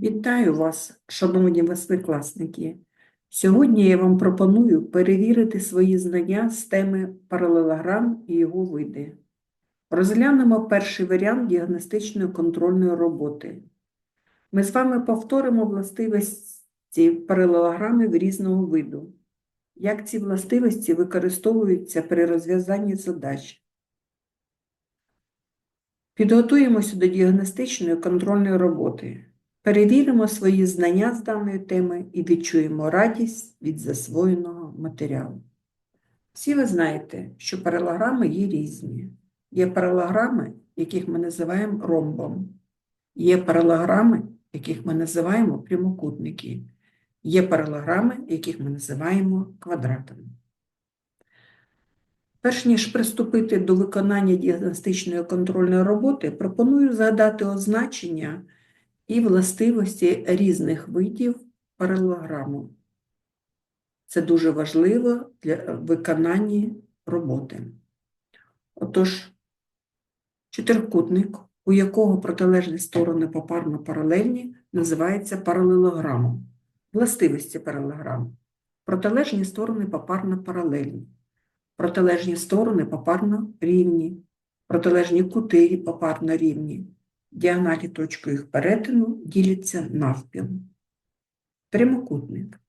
Вітаю вас, шановні восьмикласники. Сьогодні я вам пропоную перевірити свої знання з теми паралелограм і його види. Розглянемо перший варіант діагностичної контрольної роботи. Ми з вами повторимо властивості паралелограмів різного виду. Як ці властивості використовуються при розв'язанні задач. Підготуємося до діагностичної контрольної роботи. Перевіримо свої знання з даної теми і відчуємо радість від засвоєного матеріалу. Всі ви знаєте, що паралограми є різні. Є паралограми, яких ми називаємо ромбом. Є паралограми, яких ми називаємо прямокутники. Є паралограми, яких ми називаємо квадратами. Перш ніж приступити до виконання діагностичної контрольної роботи, пропоную згадати означення і властивості різних видів паралелограму. Це дуже важливо для виконання роботи. Отож, чотирикутник, у якого протилежні сторони попарно паралельні, називається паралелограмом. Властивості паралелограму. Протилежні сторони попарно паралельні. Протилежні сторони попарно рівні. Протилежні кути попарно рівні. Діагоналі точки їх перетину діляться навпіл. Прямокутник.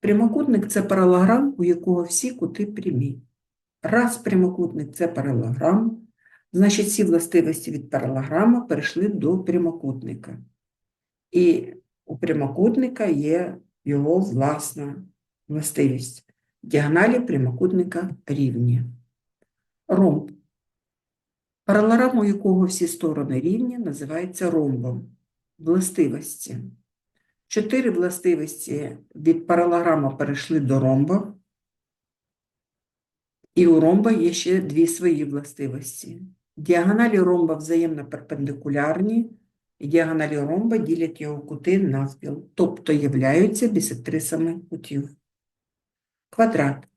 Прямокутник це паралограм, у якого всі кути прямі. Раз прямокутник це паралограм, значить всі властивості від паралограма перейшли до прямокутника. І у прямокутника є його власна властивість. Діагоналі прямокутника рівні. Ромб. Паралограм, у якого всі сторони рівні, називається ромбом. Властивості. Чотири властивості від паралограма перейшли до ромба. І у ромба є ще дві свої властивості. Діагоналі ромба взаємно перпендикулярні, і діагоналі ромба ділять його кути навпіл, тобто являються бісектрисами кутів. Квадрат.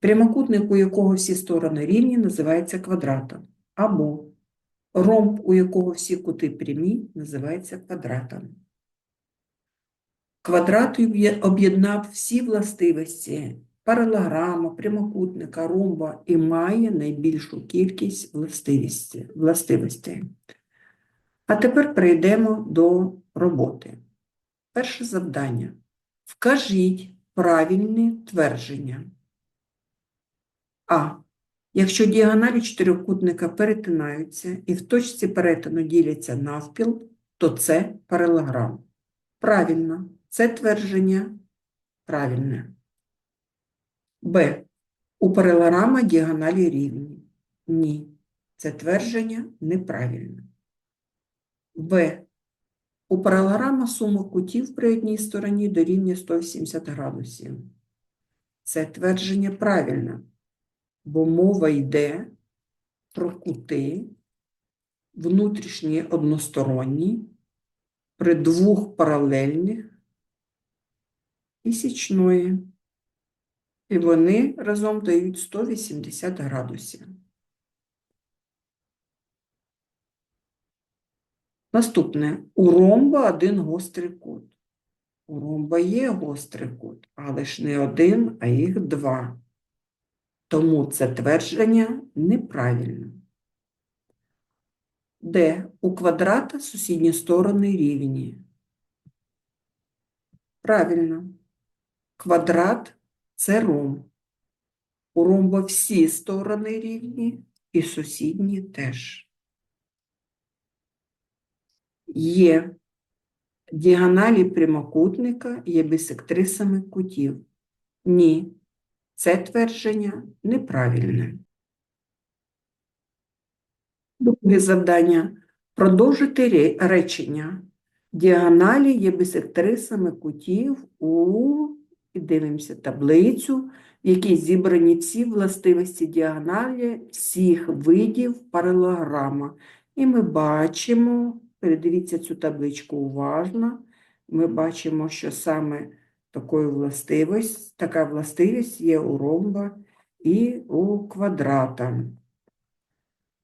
Прямокутник, у якого всі сторони рівні, називається квадратом. Або ромб, у якого всі кути прямі, називається квадратом. Квадрат об'єднав всі властивості паралограма, прямокутника, ромба і має найбільшу кількість властивостей. А тепер перейдемо до роботи. Перше завдання. Вкажіть правильні твердження. А. Якщо діагоналі чотирикутника перетинаються і в точці перетину діляться навпіл, то це паралограм. Правильно, це твердження правильне. Б. У паралограма діагоналі рівні. Ні. Це твердження неправильне. В. У паралограма сума кутів при одній стороні дорівнює 180 градусів. Це твердження правильне, бо мова йде про кути внутрішні односторонні при двох паралельних і. І вони разом дають 180 градусів. Наступне. У ромба один гострий кут. У ромба є гострий кут, але ж не один, а їх два. Тому це твердження неправильне. Де у квадрата сусідні сторони рівні. Правильно. Квадрат це ромб. У ромба всі сторони рівні і сусідні теж. Є діагоналі прямокутника є бісектрисами кутів. Ні, це твердження неправильне. Друге завдання. Продовжити речення. Діагоналі є бісектрисами кутів у, і дивимося таблицю, в якій зібрані всі властивості діагоналі всіх видів паралограма. І ми бачимо, передивіться цю табличку уважно, ми бачимо, що саме такою властивість, така властивість є у ромба і у квадрата.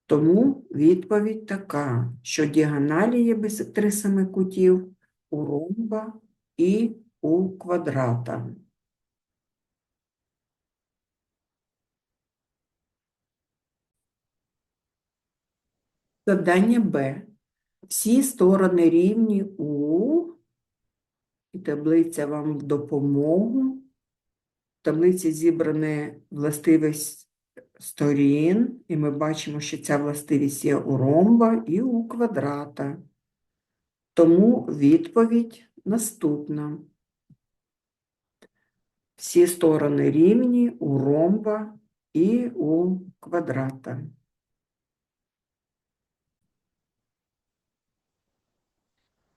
Тому відповідь така, що діагоналі є бисектрисами кутів у ромба і у квадрата. Завдання Б. Всі сторони рівні у, і таблиця вам в допомогу. В таблиці зібрані властивість сторін, і ми бачимо, що ця властивість є у ромба і у квадрата. Тому відповідь наступна. Всі сторони рівні у ромба і у квадрата.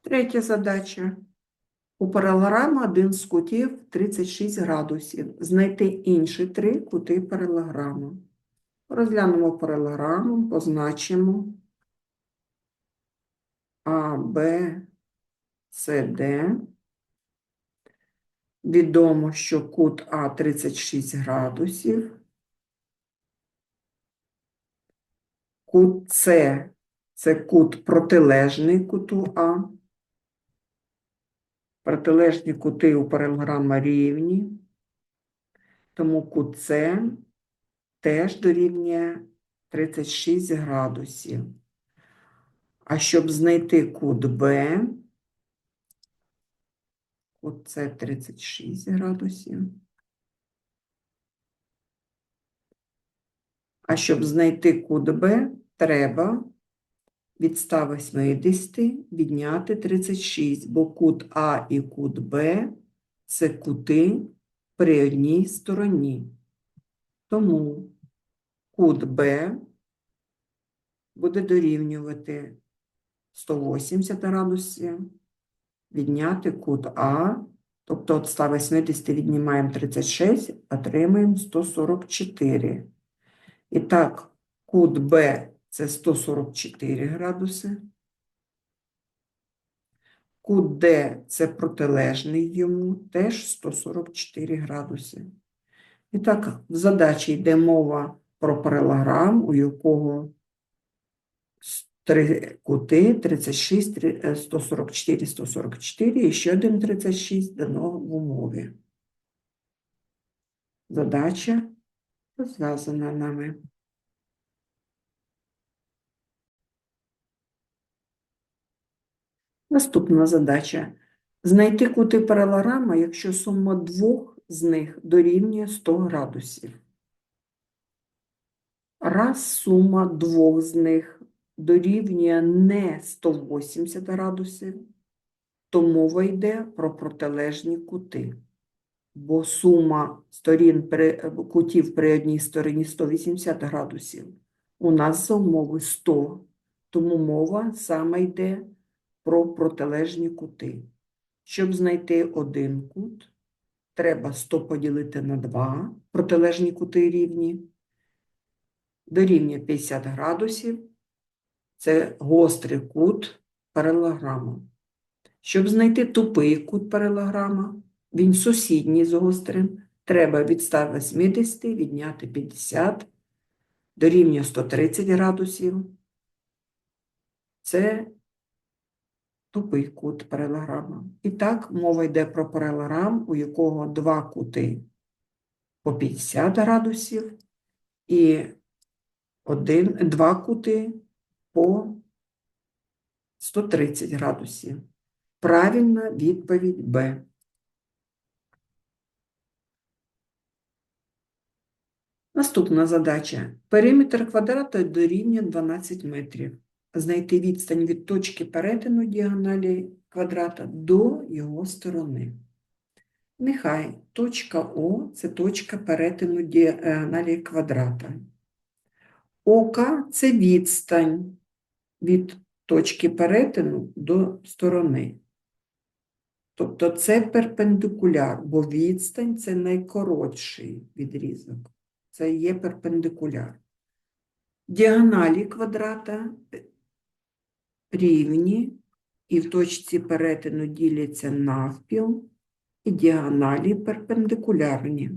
Третя задача. У паралограми один з кутів 36 градусів. Знайти інші три кути паралограму. Розглянемо паралограму, позначимо А, Б, С, Д. Відомо, що кут А 36 градусів. Кут С це кут протилежний куту А. Протилежні кути у паралограма рівні, тому кут С теж дорівнює 36 градусів. А щоб знайти кут Б, кут С 36 градусів. А щоб знайти кут Б, треба від 180 відняти 36, бо кут А і кут Б це кути при одній стороні. Тому кут Б буде дорівнювати 180 градусів, відняти кут А, тобто від 180 віднімаємо 36, отримаємо 144. І так, кут Б це 144 градуси. Кут це протилежний йому, теж 144 градуси. І так, в задачі йде мова про паралограм, у якого три кути 36, 144, 144 і ще один 36 дано в умові. Задача розв'язана нами. Наступна задача. Знайти кути паралограма, якщо сума двох з них дорівнює 100 градусів. Раз сума двох з них дорівнює не 180 градусів, то мова йде про протилежні кути. Бо сума сторін при, кутів при одній стороні 180 градусів. У нас за умови 100, тому мова саме йде про протилежні кути. Щоб знайти один кут, треба 100 поділити на 2, протилежні кути рівні, дорівнює 50 градусів, це гострий кут паралограма. Щоб знайти тупий кут паралограма, він сусідній з гострим, треба від 180 відняти 50, дорівнює 130 градусів. Це тупий кут паралограма. І так, мова йде про паралограм, у якого два кути по 50 градусів і один, два кути по 130 градусів. Правильна відповідь Б. Наступна задача. Периметр квадрата дорівнює 12 метрів знайти відстань від точки перетину діагоналі квадрата до його сторони. Нехай точка О це точка перетину діагоналі квадрата. ОК це відстань від точки перетину до сторони. Тобто це перпендикуляр, бо відстань це найкоротший відрізок. Це є перпендикуляр. Діагоналі квадрата рівні і в точці перетину діляться навпіл, і діагоналі перпендикулярні.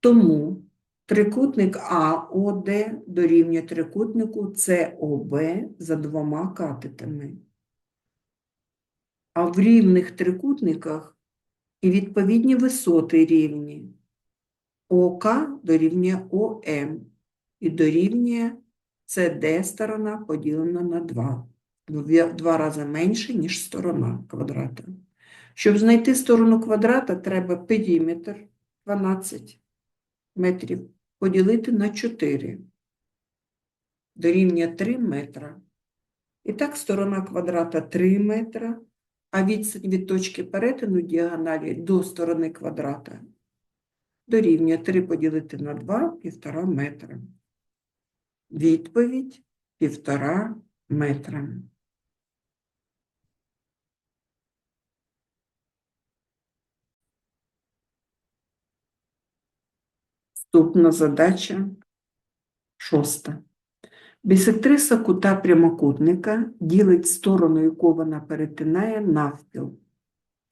Тому трикутник АОД дорівнює трикутнику СОБ за двома катетами. А в рівних трикутниках і відповідні висоти рівні. ОК дорівнює ОМ і дорівнює CD сторона поділена на 2. В два рази менше, ніж сторона квадрата. Щоб знайти сторону квадрата, треба периметр 12 метрів поділити на 4. Дорівнює 3 метра. І так сторона квадрата 3 метра, а відстань від точки перетину діагоналі до сторони квадрата дорівнює 3 поділити на 2 – 1,5 метра. Відповідь 1,5 метра. Наступна задача шоста. Бісектриса кута прямокутника ділить сторону, яку вона перетинає, навпіл.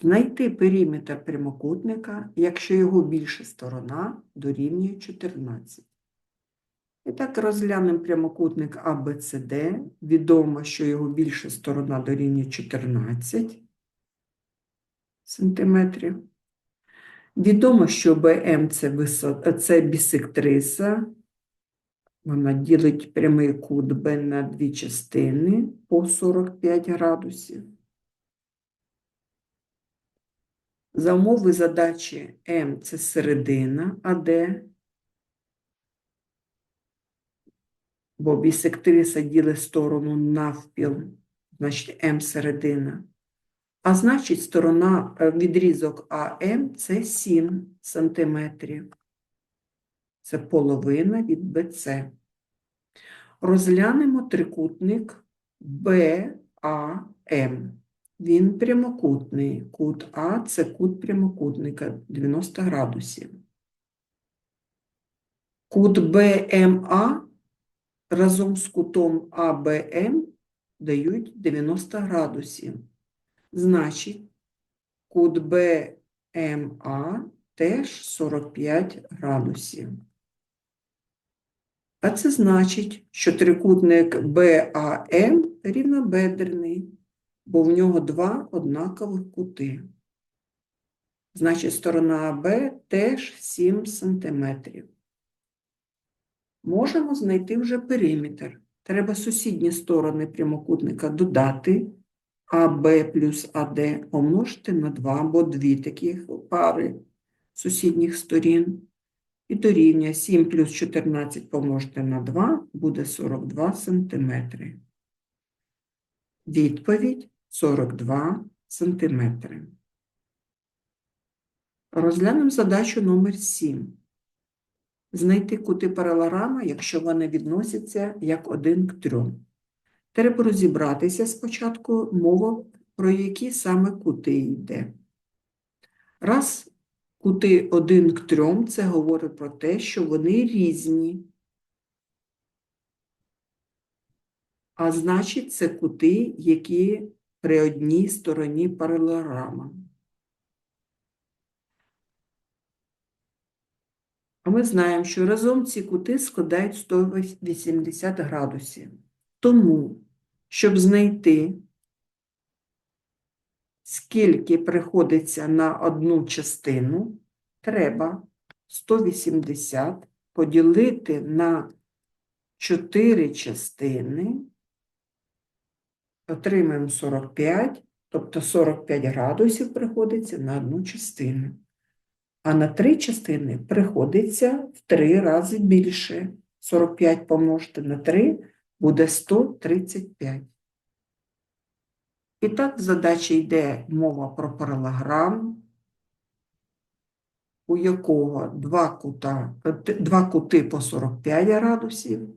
Знайти периметр прямокутника, якщо його більша сторона дорівнює 14. І так розглянемо прямокутник ABCD. Відомо, що його більша сторона дорівнює 14 сантиметрів. Відомо, що БМ це, висо... це бісектриса. Вона ділить прямий кут Б на дві частини по 45 градусів. За умови задачі М це середина АД, бо бісектриса ділить сторону навпіл, значить М середина. А значить, сторона е, відрізок АМ це 7 сантиметрів. Це половина від БЦ. Розглянемо трикутник БАМ. Він прямокутний. Кут А це кут прямокутника 90 градусів. Кут БМА разом з кутом АБМ дають 90 градусів. Значить, кут БМА теж 45 градусів. А це значить, що трикутник БАМ рівнобедрений, бо в нього два однакових кути. Значить, сторона АБ теж 7 см. Можемо знайти вже периметр. Треба сусідні сторони прямокутника додати. АБ плюс АД помножити на 2, або дві такі пари сусідніх сторін. І дорівнює 7 плюс 14 помножити на 2 буде 42 сантиметри. Відповідь 42 сантиметри. Розглянемо задачу номер 7. Знайти кути паралелограма, якщо вони відносяться як один к трьом. Треба розібратися спочатку мова, про які саме кути йде. Раз кути один к трьом, це говорить про те, що вони різні. А значить, це кути, які при одній стороні паралелограма. А ми знаємо, що разом ці кути складають 180 градусів. Тому, щоб знайти, скільки приходиться на одну частину, треба 180 поділити на 4 частини, отримаємо 45, тобто 45 градусів приходиться на одну частину. А на 3 частини приходиться в 3 рази більше. 45 помножити на 3 буде 135. І так в задачі йде мова про паралограм, у якого два, кута, два кути по 45 градусів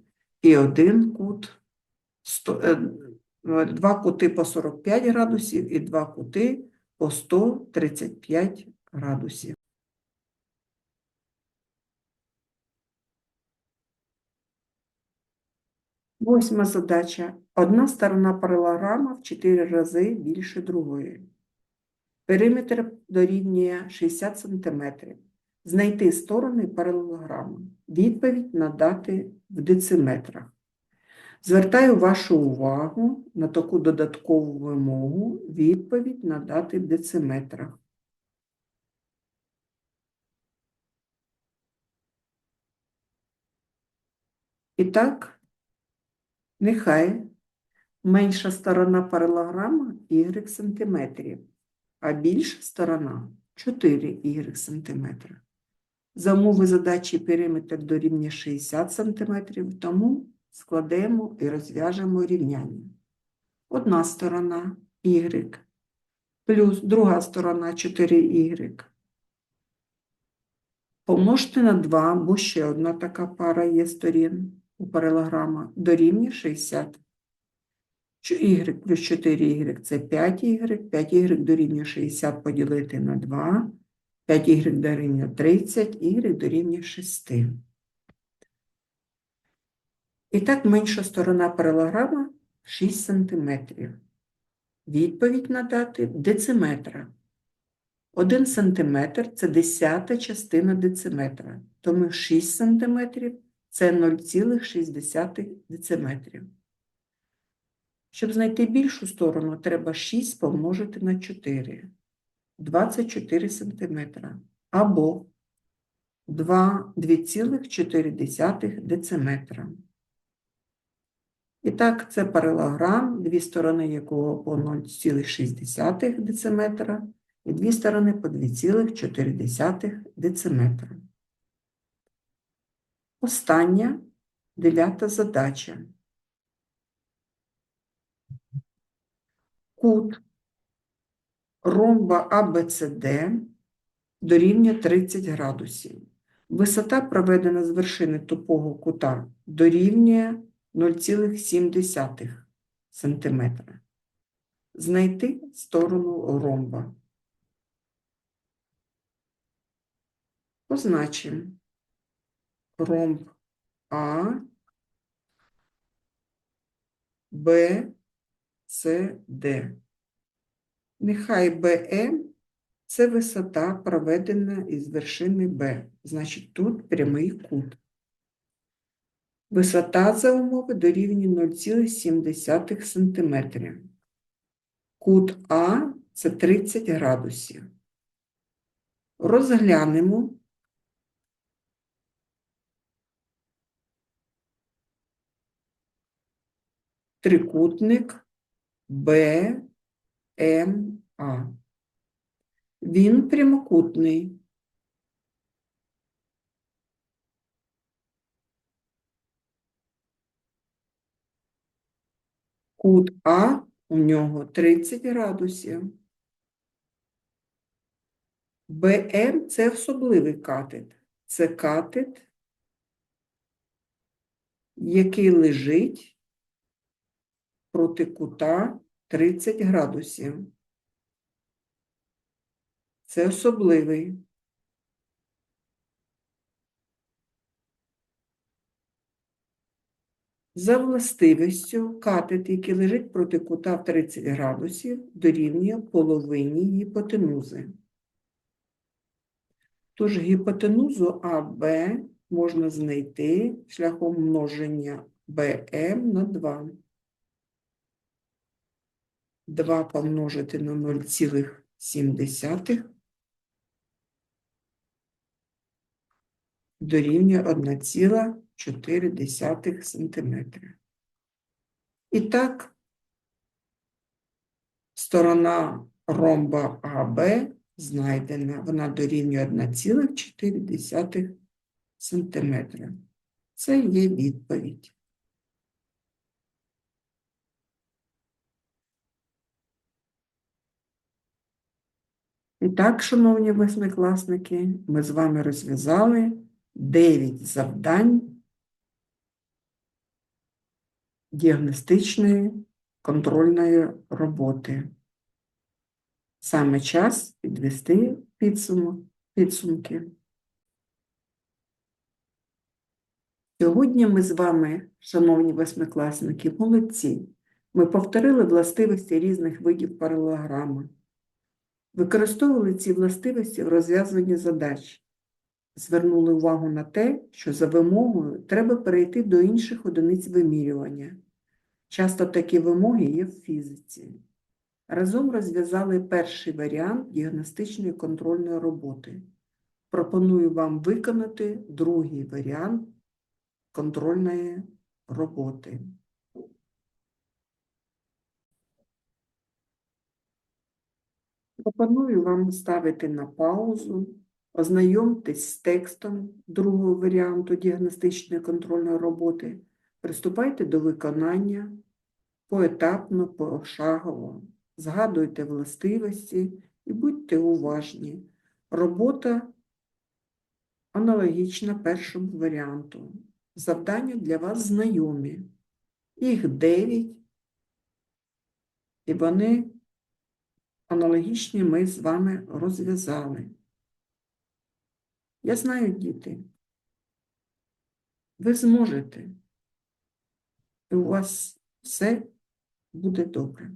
і один кут, 100, е, два кути по 45 градусів і два кути по 135 градусів. Восьма задача. Одна сторона паралограма в 4 рази більше другої. Периметр дорівнює 60 см. Знайти сторони паралелограму. Відповідь надати в дециметрах. Звертаю вашу увагу на таку додаткову вимогу відповідь надати в дециметрах. І так, нехай менша сторона паралограма y сантиметрів, а більша сторона 4 y сантиметри. За умови задачі периметр дорівнює 60 см, тому складемо і розв'яжемо рівняння. Одна сторона y плюс друга сторона 4y. Помножте на 2, бо ще одна така пара є сторін у паралограма, дорівнює 60. Що y плюс 4y – це 5y, 5y дорівнює 60 поділити на 2, 5y дорівнює 30, y дорівнює 6. І так менша сторона паралограма 6 см. Відповідь надати в дециметрах. 1 см – це десята частина дециметра, тому 6 см – це 0,6 дециметрів. Щоб знайти більшу сторону, треба 6 помножити на 4. 24 см. Або 2,4 дециметра. І так, це паралограм, дві сторони якого по 0,6 дециметра і дві сторони по 2,4 дециметра. Остання дев'ята задача. Кут ромба ABCD дорівнює 30 градусів. Висота, проведена з вершини тупого кута, дорівнює 0,7 см. Знайти сторону ромба. Позначимо ромб А, Б, С, Д. Нехай БМ це висота, проведена із вершини Б. Значить, тут прямий кут. Висота за умови дорівнює 0,7 см. Кут А це 30 градусів. Розглянемо трикутник БМА. Він прямокутний. Кут А у нього 30 градусів. БМ це особливий катет. Це катет, який лежить проти кута 30 градусів. Це особливий. За властивістю, катет, який лежить проти кута в 30 градусів, дорівнює половині гіпотенузи. Тож гіпотенузу АБ можна знайти шляхом множення БМ на 2. 2 помножити на 0,7 дорівнює 1,4 см. І так, сторона ромба АБ знайдена, вона дорівнює 1,4 см. Це є відповідь. І так, шановні восьмикласники, ми з вами розв'язали 9 завдань діагностичної контрольної роботи. Саме час підвести підсумки. Сьогодні ми з вами, шановні восьмикласники, молодці. Ми повторили властивості різних видів паралограми. Використовували ці властивості в розв'язуванні задач. Звернули увагу на те, що за вимогою треба перейти до інших одиниць вимірювання Часто такі вимоги є в фізиці. Разом розв'язали перший варіант діагностичної контрольної роботи. Пропоную вам виконати другий варіант контрольної роботи. Пропоную вам ставити на паузу, ознайомтесь з текстом другого варіанту діагностичної контрольної роботи, приступайте до виконання поетапно, пошагово, згадуйте властивості і будьте уважні. Робота аналогічна першому варіанту. Завдання для вас знайомі. Їх дев'ять, і вони аналогічні ми з вами розв'язали. Я знаю, діти, ви зможете, і у вас все буде добре.